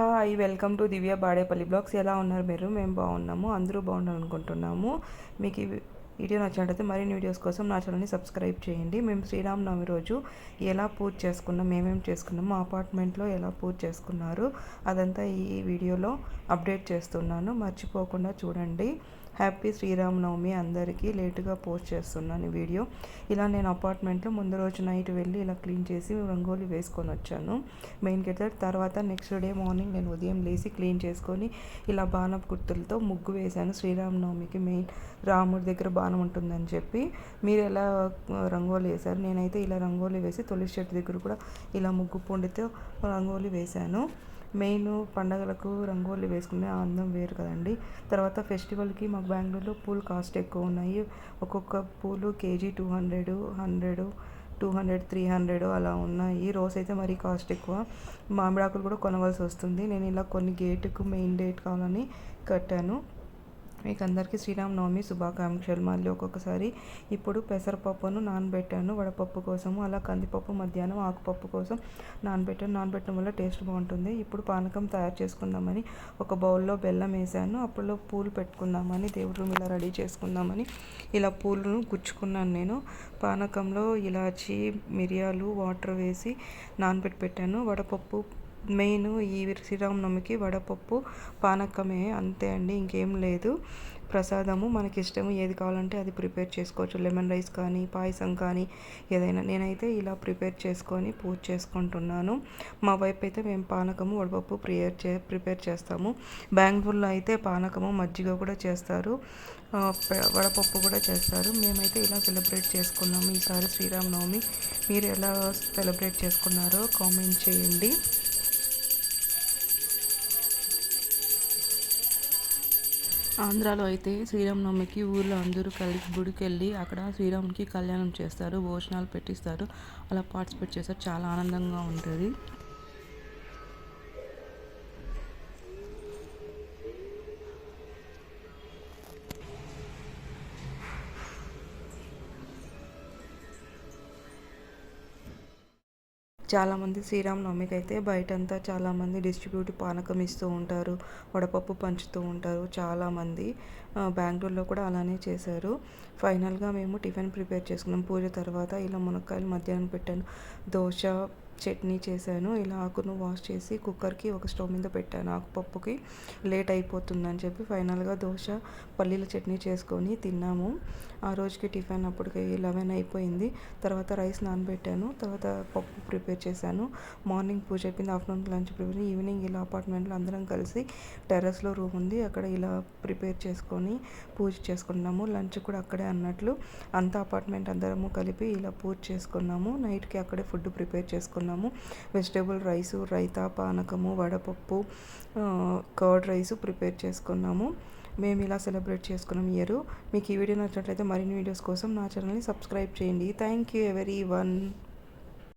Hi welcome to Divya Badepalli blogs. ఎలా ఉన్నారు మీరు? మేము బాగున్నాము అందరూ బాగున్నారు అనుకుంటున్నాము మీకు వీడియో నచ్చినట్లయితే మరిన్ని వీడియోస్ కోసం నా ఛానల్ని సబ్స్క్రైబ్ చేయండి. మేము శ్రీరామనవమి రోజు ఎలా పూజ చేసుకున్నాం మేమేం చేసుకున్నాం మా అపార్ట్మెంట్లో ఎలా పూజ చేసుకున్నారు అదంతా ఈ వీడియోలో అప్డేట్ చేస్తున్నాను. మర్చిపోకుండా చూడండి. హ్యాపీ శ్రీరామనవమి అందరికీ. లేటుగా పోస్ట్ చేస్తున్నాను వీడియో. ఇలా నేను అపార్ట్మెంట్లో ముందు రోజు నైట్ వెళ్ళి ఇలా క్లీన్ చేసి రంగోలి వేసుకొని వచ్చాను. మెయిన్ గేట్ తర్వాత నెక్స్ట్ డే మార్నింగ్ నేను ఉదయం లేచి క్లీన్ చేసుకొని ఇలా బాణపు గుర్తులతో ముగ్గు వేశాను. శ్రీరామనవమికి మెయిన్ రాముడి దగ్గర బాణ ఉంటుందని చెప్పి మీరు ఎలా రంగోలి వేశారు? నేనైతే ఇలా రంగోలి వేసి తులసి చెట్టు దగ్గర కూడా ఇలా ముగ్గు పొండితో రంగోలి వేశాను. మెయిన్ పండగలకు రంగోలి వేసుకునే అందం వేరు కదండి. తర్వాత ఫెస్టివల్కి మాకు బెంగళూరులో పూలు కాస్ట్ ఎక్కువ ఉన్నాయి. ఒక్కొక్క పూలు KG two hundred hundred two hundred three hundred అలా ఉన్నాయి. రోస్ అయితే మరీ కాస్ట్ ఎక్కువ. మామిడాకులు కూడా కొనవలసి వస్తుంది. నేను ఇలా కొన్ని గేటుకు మెయిన్ డేట్ కావాలని కట్టాను. మీకు అందరికీ శ్రీరామనవమి శుభాకాంక్షలు. మళ్ళీ ఒక్కొక్కసారి ఇప్పుడు పెసరపప్పును నానబెట్టాను వడపప్పు కోసము అలా కందిపప్పు మధ్యాహ్నం ఆకుపప్పు కోసం నానబెట్టాను. నానబెట్టడం వల్ల టేస్ట్ బాగుంటుంది. ఇప్పుడు పానకం తయారు చేసుకుందామని ఒక బౌల్లో బెల్లం వేసాను. అప్పుడు పూలు పెట్టుకుందామని దేవుడు ఇలా రెడీ చేసుకుందామని ఇలా పూలను గుచ్చుకున్నాను నేను. పానకంలో ఇలాచి మిరియాలు వాటర్ వేసి నానబెట్టి పెట్టాను. వడపప్పు మెయిన్ ఈ శ్రీరామనవమికి వడపప్పు పానకమే అంతే అండి ఇంకేం లేదు. ప్రసాదము మనకి ఇష్టము ఏది కావాలంటే అది ప్రిపేర్ చేసుకోవచ్చు. లెమన్ రైస్ కానీ పాయసం కానీ ఏదైనా నేనైతే ఇలా ప్రిపేర్ చేసుకొని పూజ చేసుకుంటున్నాను. మా వైపు అయితే మేము పానకము వడపప్పు ప్రిపేర్ చే ప్రిపేర్ చేస్తాము. బెంగళూరులో అయితే పానకము మజ్జిగ కూడా చేస్తారు. వడపప్పు కూడా చేస్తారు. మేమైతే ఇలా సెలబ్రేట్ చేసుకున్నాము. ఈసారి శ్రీరామనవమి మీరు ఎలా సెలబ్రేట్ చేసుకున్నారో కామెంట్ చేయండి. ఆంధ్రాలో అయితే శ్రీరామనవమికి ఊర్లో అందరూ కలిసి గుడికి వెళ్ళి అక్కడ శ్రీరామునికి కళ్యాణం చేస్తారు భోజనాలు పెట్టిస్తారు అలా పార్టిసిపేట్ చేస్తారు. చాలా ఆనందంగా ఉంటుంది. చాలామంది శ్రీరామనవమికి అయితే బయటంతా చాలామంది డిస్ట్రిబ్యూట్ పానకం ఇస్తూ ఉంటారు వడపప్పు పంచుతూ ఉంటారు చాలామంది. బెంగళూరులో కూడా అలానే చేశారు. ఫైనల్గా మేము టిఫిన్ ప్రిపేర్ చేసుకున్నాం. పూజ తర్వాత ఇలా మునక్కాయలు మధ్యాహ్నం పెట్టాను. దోశ చట్నీ చేశాను. ఇలా ఆకును వాష్ చేసి కుక్కర్కి ఒక స్టవ్ మీద పెట్టాను. ఆకుపప్పుకి లేట్ అయిపోతుందని చెప్పి ఫైనల్గా దోశ పల్లీల చట్నీ చేసుకొని తిన్నాము. ఆ రోజుకి టిఫిన్ అప్పటికి లెవెన్ అయిపోయింది. తర్వాత రైస్ నానబెట్టాను. తర్వాత పప్పు ప్రిపేర్ చేశాను. మార్నింగ్ పూజ అయిపోయింది. ఆఫ్టర్నూన్ లంచ్ ప్రిపేర్ ఈవినింగ్ ఇలా అపార్ట్మెంట్లో అందరం కలిసి టెర్రస్లో రూమ్ ఉంది. అక్కడ ఇలా ప్రిపేర్ చేసుకొని పూజ చేసుకున్నాము. లంచ్ కూడా అక్కడే అన్నట్లు అంతా అపార్ట్మెంట్ అందరము కలిపి ఇలా పూజ చేసుకున్నాము. నైట్కి అక్కడే ఫుడ్ ప్రిపేర్ చేసుకున్నాము. చేసుకున్నాము వెజిటేబుల్ రైసు రైతా పానకము వడపప్పు కర్డ్ రైసు ప్రిపేర్ చేసుకున్నాము. మేము ఇలా సెలబ్రేట్ చేసుకున్నాం ఇయర్. మీకు ఈ వీడియో నచ్చినట్లయితే మరిన్ని వీడియోస్ కోసం నా ఛానల్ని సబ్స్క్రైబ్ చేయండి. Thank you every one